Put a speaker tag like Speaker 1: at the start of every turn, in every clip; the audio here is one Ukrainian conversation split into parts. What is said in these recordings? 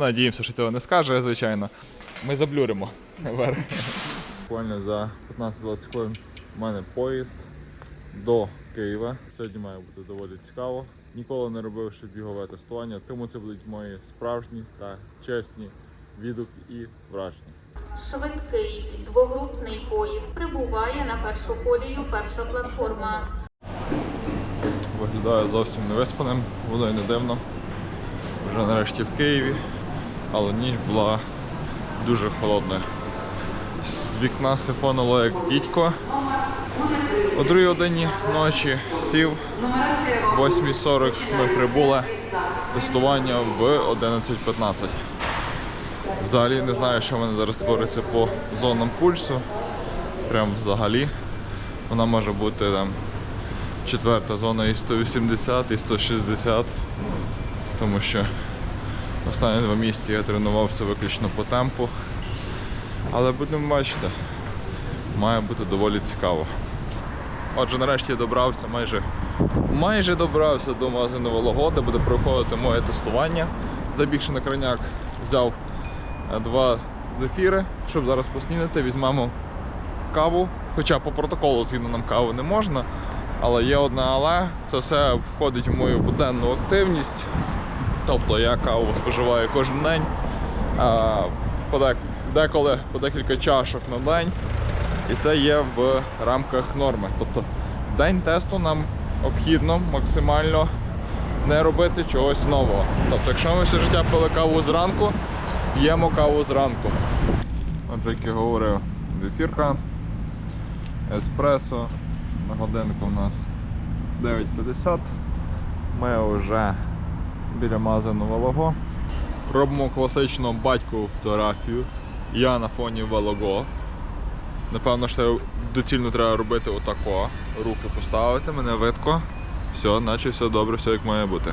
Speaker 1: Надіємося, що цього не скаже, звичайно. Ми заблюримо вверх.
Speaker 2: Буквально за 15-20 хвилин у мене поїзд до Києва. Сьогодні має бути доволі цікаво. Ніколи не робив ще бігове тестування, тому це будуть мої справжні та чесні відгуки і враження.
Speaker 3: Швидкий двогрупний поїзд прибуває на першу колію перша платформа.
Speaker 2: Виглядає зовсім невиспаним, воно й не дивно. Вже нарешті в Києві, але ніч була дуже холодна. З вікна сифонило як дідько. О другій годині ночі сів, в 8.40 ми прибули. Тестування в 11.15. Взагалі не знаю, що в мене зараз твориться по зонам пульсу. Прям взагалі. Вона може бути там четверта зона і 180, і 160. Тому що останні два місяці я тренувався виключно по темпу. Але будемо бачити, має бути доволі цікаво. Отже, нарешті я добрався майже майже добрався до магазину Волого, де буде проходити моє тестування. Забігши на краняк, взяв е, два зефіри, щоб зараз поснідати, візьмемо каву. Хоча по протоколу згідно нам каву не можна. Але є одне але, це все входить в мою буденну активність. Тобто я каву споживаю кожен день, деколи по декілька чашок на день. І це є в рамках норми. Тобто день тесту нам обхідно максимально не робити чогось нового. Тобто, якщо ми все життя пили каву зранку, п'ємо каву зранку. Отже, як я говорив, зефірка, еспресо. На годинку у нас 9.50. Ми вже біля магазину Волого. Робимо класичну батькову фотографію. Я на фоні Волого. Напевно, що доцільно треба робити отако. Руки поставити, мене видко. Все, наче все добре, все як має бути.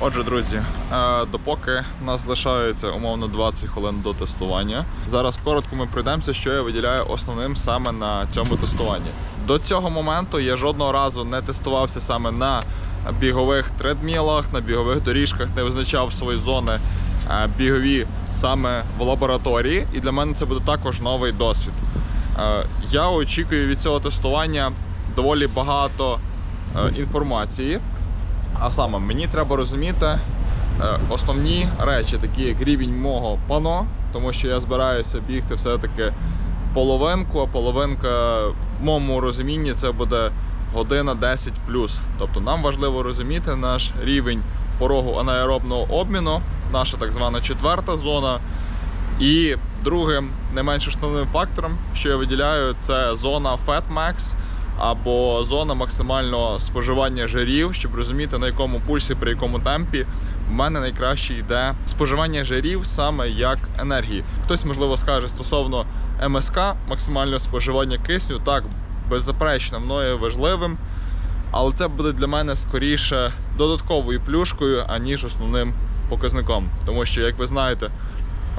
Speaker 2: Отже, друзі, е, допоки у нас залишається умовно 20 хвилин до тестування. Зараз коротко ми пройдемося, що я виділяю основним саме на цьому тестуванні. До цього моменту я жодного разу не тестувався саме на бігових тредмілах, на бігових доріжках, не визначав свої зони е, бігові саме в лабораторії, і для мене це буде також новий досвід. Е, Я очікую від цього тестування доволі багато е, інформації. А саме мені треба розуміти е, основні речі, такі як рівень мого пано, тому що я збираюся бігти все-таки половинку, а половинка в моєму розумінні це буде година 10 Тобто нам важливо розуміти наш рівень порогу анаеробного обміну, наша так звана четверта зона. І другим, не менш основним фактором, що я виділяю, це зона FatMax або зона максимального споживання жирів, щоб розуміти на якому пульсі, при якому темпі в мене найкраще йде споживання жирів саме як енергії. Хтось можливо скаже стосовно МСК, максимального споживання кисню, так беззаперечно мною важливим. Але це буде для мене скоріше додатковою плюшкою, аніж основним показником. Тому що, як ви знаєте,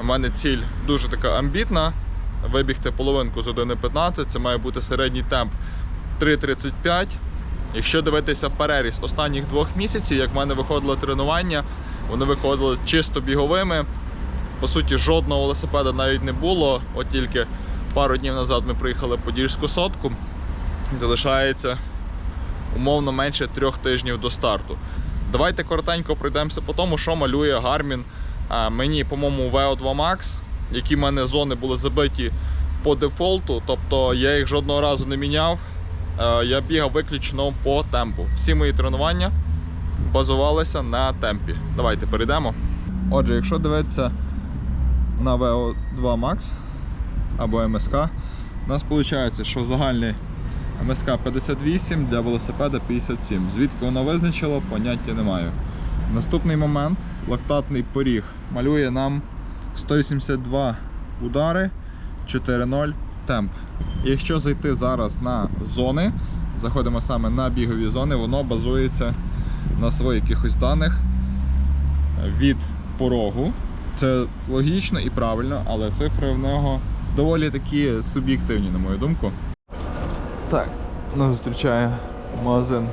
Speaker 2: у мене ціль дуже така амбітна. Вибігти половинку з 1.15, це має бути середній темп 3.35. Якщо дивитися переріз останніх двох місяців, як в мене виходило тренування, вони виходили чисто біговими. По суті, жодного велосипеда навіть не було. От тільки пару днів назад ми приїхали в Подільську сотку. Залишається умовно менше трьох тижнів до старту. Давайте коротенько пройдемося по тому, що малює Garmin мені, по-моєму, VO2 Max, які в мене зони були забиті по дефолту, тобто я їх жодного разу не міняв. Я бігав виключно по темпу. Всі мої тренування базувалися на темпі. Давайте перейдемо. Отже, якщо дивитися на VO2 Max або МСК, у нас виходить, що загальний МСК 58 для велосипеда 57. Звідки воно визначило, поняття не маю. Наступний момент лактатний поріг малює нам 182 удари, 4.0 темп. Якщо зайти зараз на зони, заходимо саме на бігові зони, воно базується на своїх якихось даних від порогу. Це логічно і правильно, але цифри в нього доволі такі суб'єктивні, на мою думку. Так, нас зустрічає магазин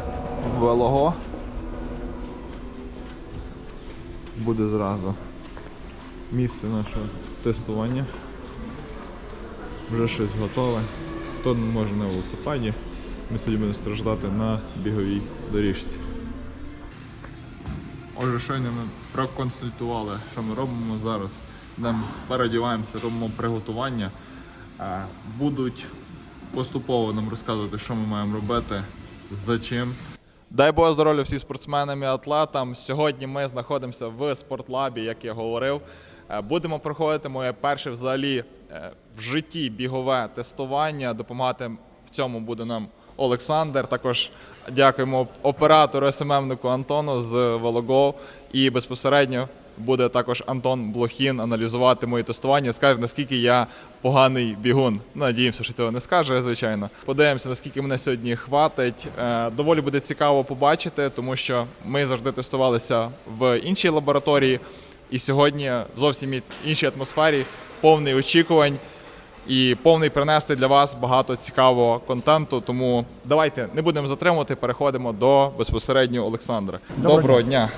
Speaker 2: Велого. Буде зразу
Speaker 4: місце нашого тестування. Вже щось готове. Не може на велосипеді, ми сьогодні будемо страждати на біговій доріжці. Отже, щойно ми проконсультували, що ми робимо зараз. Переодіваємося, робимо приготування. Е, Будуть поступово нам розказувати, що ми маємо робити, за чим.
Speaker 2: Дай Бог здоров'я всім спортсменам і атлетам. Сьогодні ми знаходимося в спортлабі, як я говорив. Е, Будемо проходити моє перше взагалі е, в житті бігове тестування. Допомагати в цьому буде нам Олександр. Також дякуємо оператору СММнику Антону з Вологов. І безпосередньо буде також Антон Блохін аналізувати мої тестування. Скаже, наскільки я поганий бігун. Надіємося, що цього не скаже, звичайно. Подивимося, наскільки мене сьогодні хватить. Е, Доволі буде цікаво побачити, тому що ми завжди тестувалися в іншій лабораторії, і сьогодні зовсім іншій атмосфері, повний очікувань і повний принести для вас багато цікавого контенту. Тому давайте не будемо затримувати, переходимо до безпосередньо Олександра.
Speaker 5: Доброго
Speaker 2: Доброго дня.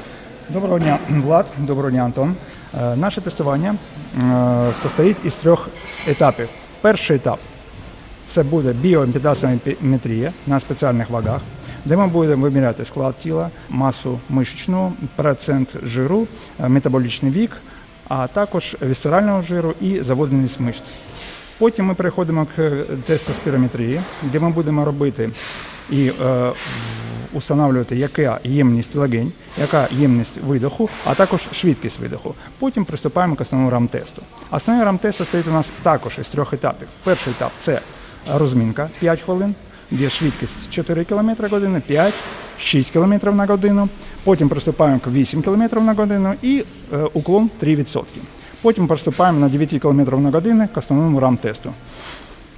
Speaker 5: Доброго дня, Влад. Доброго дня, Антон. Е, Наше тестування е, состоїть із трьох етапів. Перший етап це буде біоімпедансометрія на спеціальних вагах, де ми будемо виміряти склад тіла, масу мишечну, процент жиру, е, метаболічний вік, а також вісцерального жиру і заводеність мишць. Потім ми переходимо к тесту спірометрії, де ми будемо робити і е, установлювати, яка ємність легень, яка ємність видоху, а також швидкість видоху. Потім приступаємо к основному рамтесту. Основний рамтест состоїть у нас також із трьох етапів. Перший етап це розмінка 5 хвилин, де швидкість 4 км на годину, 5, 6 км на годину. Потім приступаємо к 8 км на годину і е, уклон 3%. Потім приступаємо на 9 км на годину к основному рамтесту.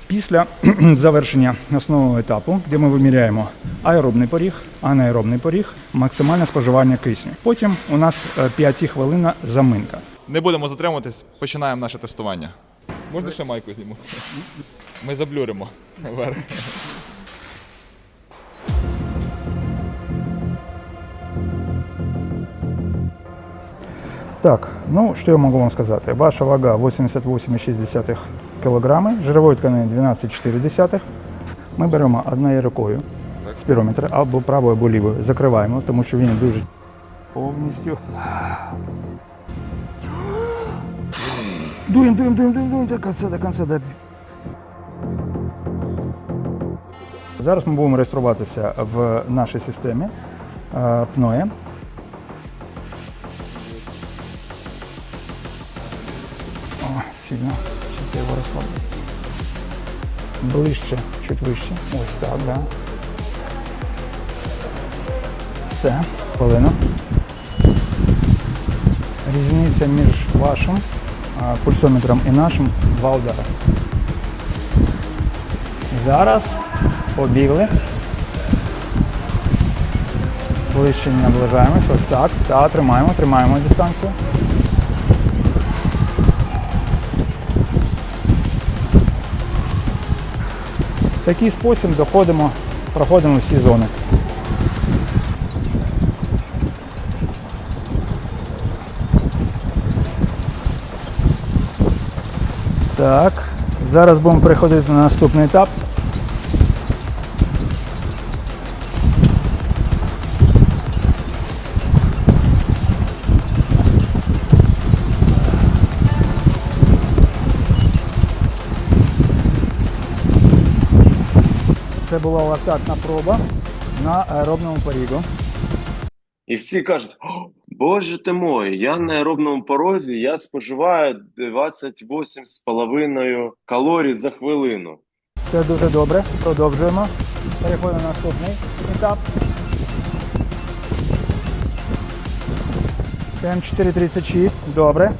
Speaker 5: Після завершення основного етапу, де ми виміряємо аеробний поріг, анаеробний поріг, максимальне споживання кисню. Потім у нас 5 хвилина заминка.
Speaker 2: Не будемо затримуватись, починаємо наше тестування. Можна ще майку зніму? Ми заблюримо вверх.
Speaker 5: Так, ну що я можу вам сказати? Ваша вага 88,6 кг, жирової тканини 12,4. Ми беремо однією рукою спірометр або правою, або лівою. Закриваємо, тому що він дуже повністю. Дуємо, дуємо, дуємо, дуємо, дуємо до кінця, до кінця. До... Зараз ми будемо реєструватися в нашій системі е, ПНОЄ. О, сильно. Сейчас я его расслаблю. Ближче, чуть вище. Ось так, да. Все, хвилину. Різниця між вашим пульсометром і нашим два удари. Зараз побігли. Ближче не наближаємось. Ось так. Та, тримаємо, тримаємо дистанцію. Такий спосіб доходимо, проходимо всі зони. Так, зараз будемо переходити на наступний етап. Це була лактатна проба на аеробному порігу.
Speaker 6: І всі кажуть: Боже ти мой, я на аеробному порозі, я споживаю 28,5 калорій за хвилину.
Speaker 5: Все дуже добре. Продовжуємо. Переходимо на наступний етап. ТМ436. Добре.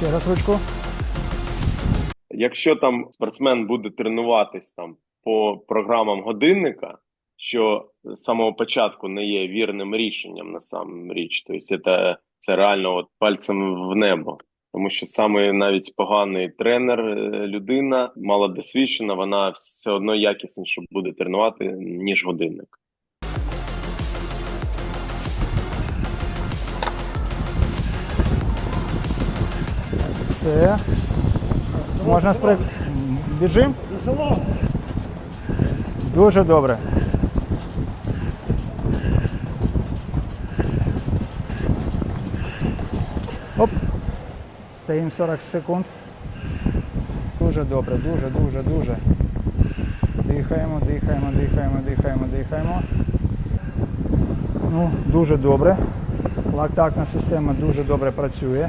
Speaker 5: Ще раз ручку.
Speaker 6: Якщо там спортсмен буде тренуватись там по програмам годинника, що з самого початку не є вірним рішенням на сам річ. Тобто це, це реально от пальцем в небо. Тому що саме навіть поганий тренер, е, людина малодосвідчена, вона все одно якісніше буде тренувати, ніж годинник.
Speaker 5: Все. Можна спри... Біжим? Дуже добре. Оп. Стоїмо 40 секунд. Дуже добре, дуже, дуже, дуже. Дихаємо, дихаємо, дихаємо, дихаємо, дихаємо. Ну, дуже добре. Лактатна система дуже добре працює.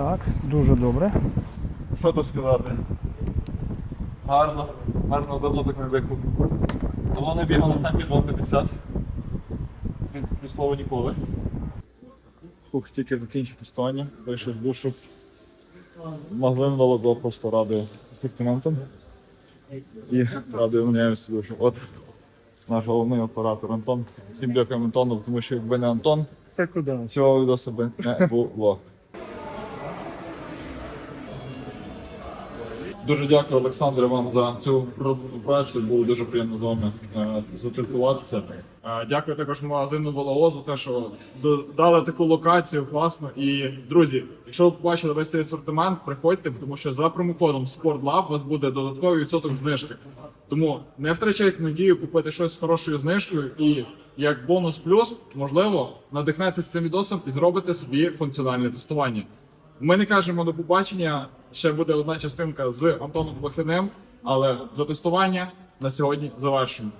Speaker 5: Так, дуже добре.
Speaker 2: Що тут сказати? Гарно, гарно давно так не бігав. Давно не бігав на темпі 2,50. Від, від слова ніколи. Фух, тільки закінчив тестування, вийшов з душу. Магазин Волого просто радує асортиментом. І радує мене з душу. От наш головний оператор Антон. Всім дякуємо Антону, тому що якби не Антон, цього відео себе не було. Дуже дякую, Олександре, вам за цю працю. Було дуже приємно з вами е.
Speaker 1: Е, Дякую також магазину Волого за те, що дали таку локацію класно. І друзі, якщо ви побачили весь цей асортимент, приходьте, тому що за промокодом SportLab у вас буде додатковий відсоток знижки. Тому не втрачайте надію купити щось з хорошою знижкою і як бонус плюс, можливо, надихнетесь цим відосом і зробите собі функціональне тестування. Ми не кажемо до побачення. Ще буде одна частинка з Антоном Блохиним, але за тестування на сьогодні завершено.